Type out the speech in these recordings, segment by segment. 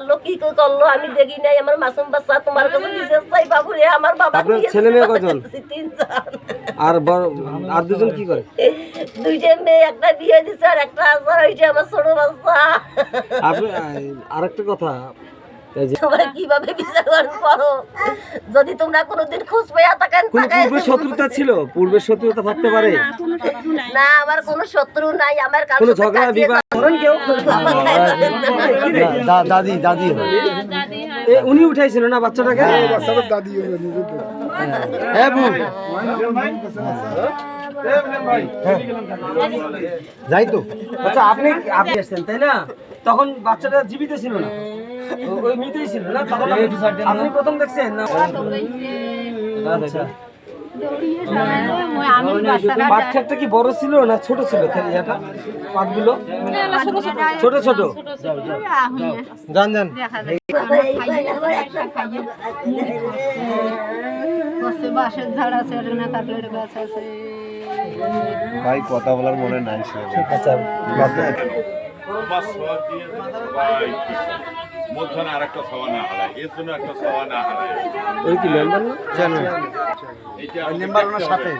মারলো কি করে করল আমি দেখি নাই আমার মাসুম বাচ্চা তোমার কাছে বিশেষ চাই বাবু রে আমার বাবা আপনার ছেলে মেয়ে কজন? তিনজন আর আর দুজন কি করে? দুইটা মেয়ে একটা বিয়ে দিছে আর একটা আছে ওইটা আমার ছোট বাচ্চা। আপনি আরেকটা কথা তোমরা কীভাবে বিচার করো যদি তোমরা কোনোদিন খোঁজ পেয়ে থাকেন পূর্বে শত্রুতা ছিল? পূর্বের শত্রুতা থাকতে পারে? না আমার কোনো শত্রু নাই আমার কারোর সাথে গায়ে ধরেন না। দাদি দাদি এ, উনি উঠাইছিল না বাচ্চাটাকে? হ্যাঁ যাই তো। আচ্ছা আপনি আপনি আসছেন তাই না? তখন বাচ্চাটা জীবিত ছিল না। ওই মৃতই ছিল না? তখন আপনি প্রথম দেখছেন না? আচ্ছা। বাচ্চাটা কি বড় ছিল না ছোট ছিল পাতগুলো? ছোট ছোট। ভাই কথা বলার মনে নাই আচ্ছা না হারায় এর জন্য একটা সওয়া না হারায়। ওই কি মেম্বার না? এইটা আমাদের দেখতে হবে।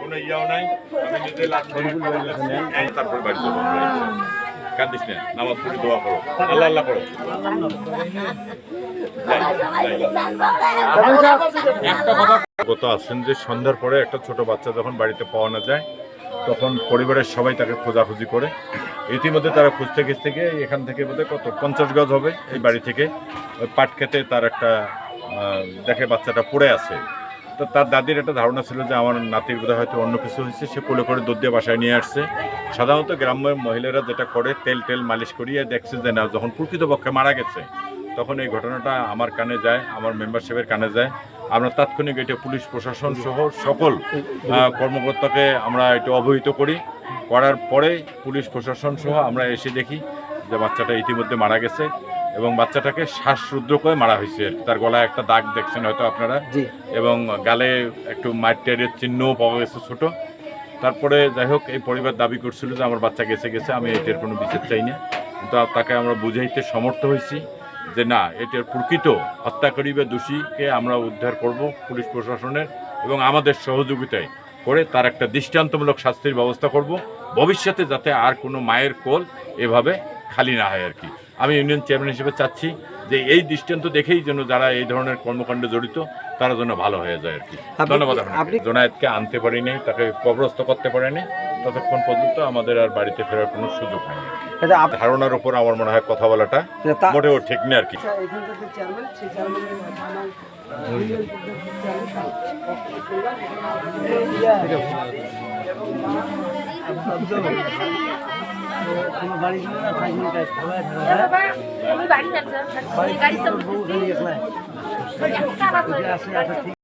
কোনো ইয়াও নাই। আমি নিজে লাখ তারপর বাড়ি যাব আমরা না নামাজ পড়ে দোয়া করো আল্লাহ আল্লাহ করো একটা কথা আছেন যে সন্ধ্যার পরে একটা ছোট বাচ্চা যখন বাড়িতে পাওয়া না যায় তখন পরিবারের সবাই তাকে খোঁজাখুঁজি করে। ইতিমধ্যে তারা খুঁজতে খুঁজতে গিয়ে এখান থেকে বোধহয় কত, পঞ্চাশ গজ হবে এই বাড়ি থেকে। ওই পাট খেতে তার একটা দেখে বাচ্চাটা পড়ে আছে। তো তার দাদির একটা ধারণা ছিল যে আমার নাতির বোধহয় হয়তো অন্য কিছু হয়েছে, সে কোলে করে দুধ দিয়ে বাসায় নিয়ে আসছে। সাধারণত গ্রামের মহিলারা যেটা করে, তেল টেল মালিশ করিয়ে দেখছে যে না, যখন প্রকৃতপক্ষে মারা গেছে, তখন এই ঘটনাটা আমার কানে যায়, আমার মেম্বারশিপের কানে যায়। আমরা তাৎক্ষণিক এটা পুলিশ প্রশাসন সহ সকল কর্মকর্তাকে আমরা এটা অবহিত করি। করার পরে পুলিশ প্রশাসন সহ আমরা এসে দেখি যে বাচ্চাটা ইতিমধ্যে মারা গেছে এবং বাচ্চাটাকে শ্বাসরুদ্র করে মারা হয়েছে। তার গলায় একটা দাগ দেখছেন হয়তো আপনারা। এবং গালে একটু মাইটের চিহ্নও পাওয়া গেছে ছোট। তারপরে যাই হোক এই পরিবার দাবি করছিল যে আমার বাচ্চা গেছে গেছে আমি এটার কোনো বিচার চাই না। কিন্তু তাকে আমরা বুঝাইতে সমর্থ হয়েছি। যে না, এটার প্রকৃত হত্যাকারী বা দোষীকে আমরা উদ্ধার করব পুলিশ প্রশাসনের এবং আমাদের সহযোগিতায় করে তার একটা দৃষ্টান্তমূলক শাস্তির ব্যবস্থা করব। ভবিষ্যতে যাতে আর কোনো মায়ের কোল এভাবে খালি না হয় আর কি। আমি ইউনিয়ন চেয়ারম্যান হিসেবে চাচ্ছি যে এই দৃষ্টান্ত দেখেই যেন যারা এই ধরনের কর্মকাণ্ডে জড়িত তারা যেন ভালো হয়ে যায় আর কি। ধন্যবাদ আপনি- জোনায়েতকে আনতে পারিনি তাকে কবরস্থ করতে পারেনি ততক্ষণ পর্যন্ত আমাদের আর বাড়িতে ফেরার কোনো সুযোগ হয়নি। আচ্ছা ধারণার উপর আমার মনে হয় কথা বলাটা মোটেও ঠিক নেই আর কি। আচ্ছা, চেয়ারম্যান সেই